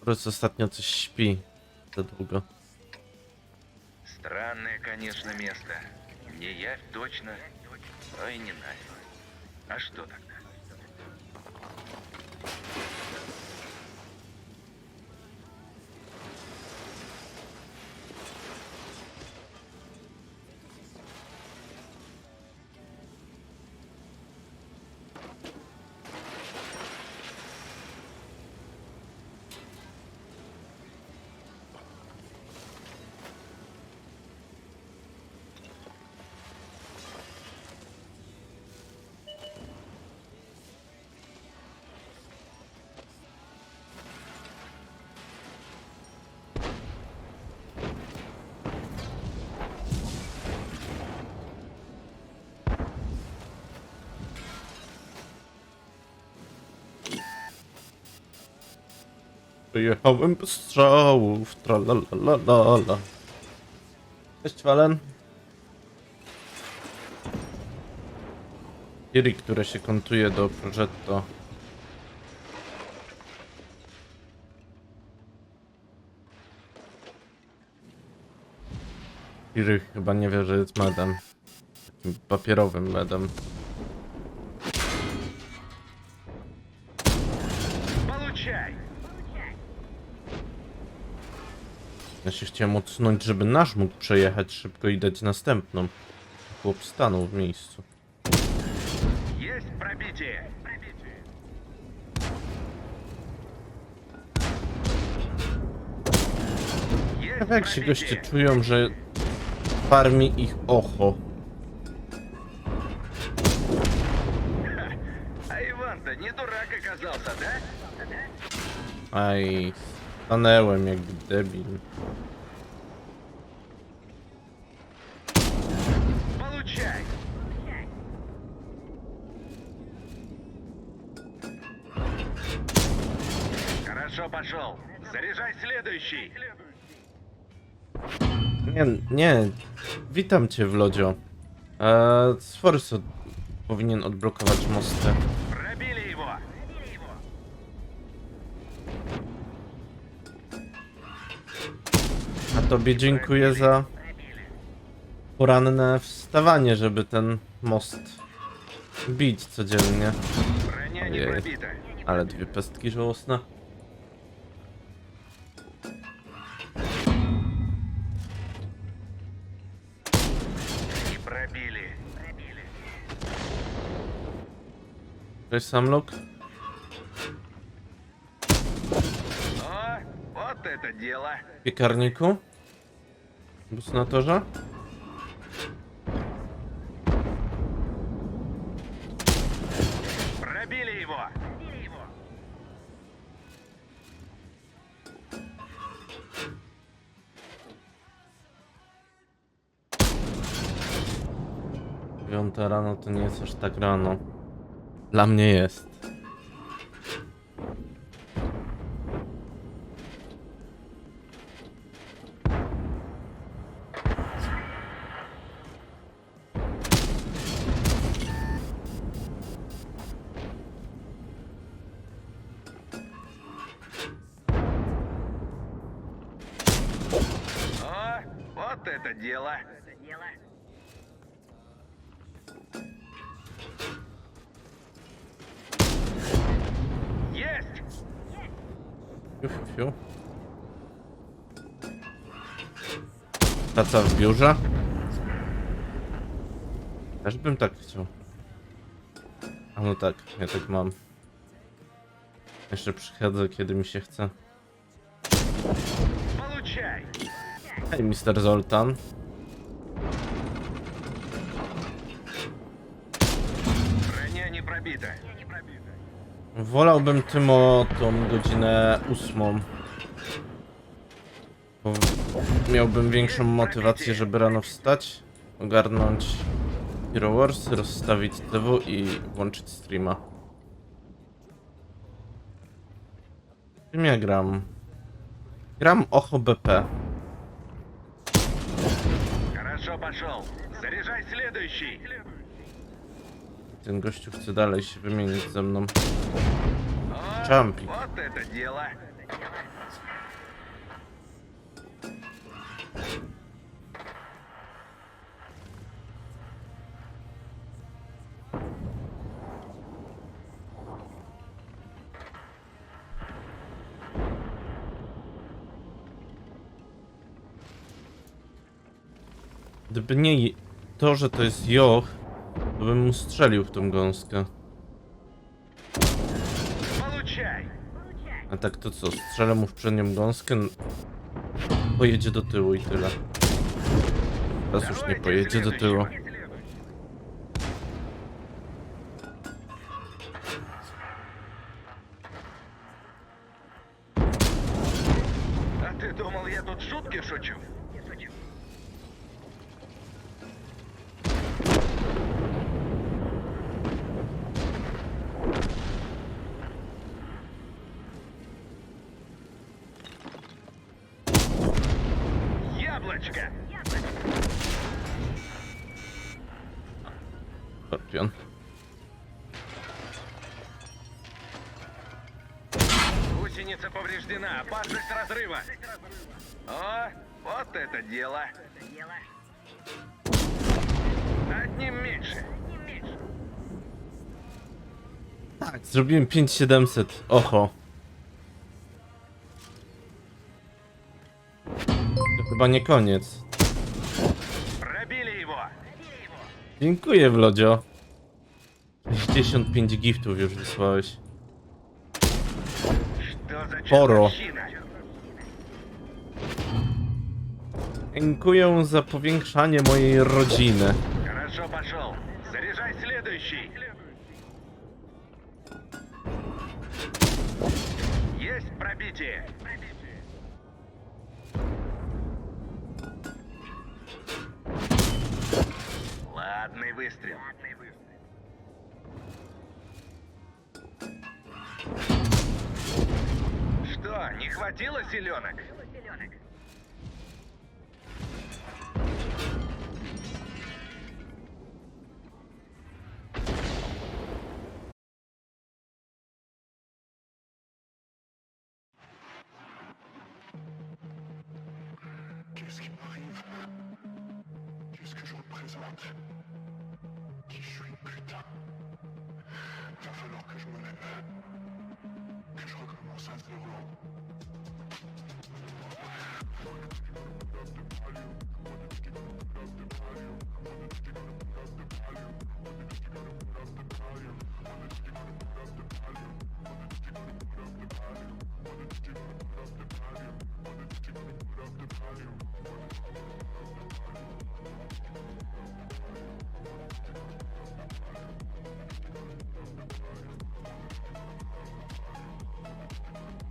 Po prostu ostatnio coś śpi za długo. Странное, конечно, место. Не явь точно, но и не нафиг. А что тогда? Wyjechałem bez strzałów, tralalalala. Cześć Walen. Kiri, które się kontuje do Progetto. Kiri chyba nie wie, że jest medem. Takim papierowym medem. Ja się chciałem odsunąć, żeby nasz mógł przejechać szybko i dać następną. Chłop stanął w miejscu. Есть пробитие! Есть Ciekawe jak się goście пробитие! czują, że farmi ich ocho. А Иван-то не дурак оказался, да? Aj, stanęłem jak debil. Получай! Хорошо пошел. Заряжай следующий. Nie, nie. Witam cię, Wlodzio. Eee, Sforso powinien odblokować mosty. Tobie dziękuję za poranne wstawanie, żeby ten most bić codziennie. Ojej, ale dwie pestki żałosne. Cześć Samlok. Piekarniku? Bus na torze? Пробили его. Piąta rano to nie jest aż tak rano. Dla mnie jest. Это дело. Есть! Fiu. Praca w biurze? Też bym tak chciał. A no tak, ja tak mam. Jeszcze przychodzę, kiedy mi się chce. Hej, Mister Zoltan. Wolałbym tym o tą godzinę ósmą. Bo miałbym większą motywację, żeby rano wstać, ogarnąć Hero Wars, rozstawić TV i włączyć streama. Czym ja gram? Gram OHBP. Пошел. Заряжай следующий. Ten gościu chce dalej się wymienić ze mną. О, Чампик. вот это дело. Gdyby nie je- to, że to jest Joch, to bym mu strzelił w tą gąskę. Получай! A tak to co, strzelę mu w przednią gąskę, n- pojedzie do tyłu i tyle. Teraz już nie Давайте pojedzie do tyłu. следующего. А ты думал, я тут шутки шучу? Гусеница повреждена, опасность разрыва. О, вот это дело. Одним меньше. Tak, zrobiłem 5700. Oho. To chyba nie koniec. Пробили его. Dziękuję, Wlodzio. 65 giftów już wysłałeś. Что за Поро. чертовщина? Dziękuję za powiększanie mojej rodziny. Хорошо пошел. Заряжай следующий. Есть пробитие. Что, не хватило m'arrive Qu'est-ce que je représente Qui je suis, putain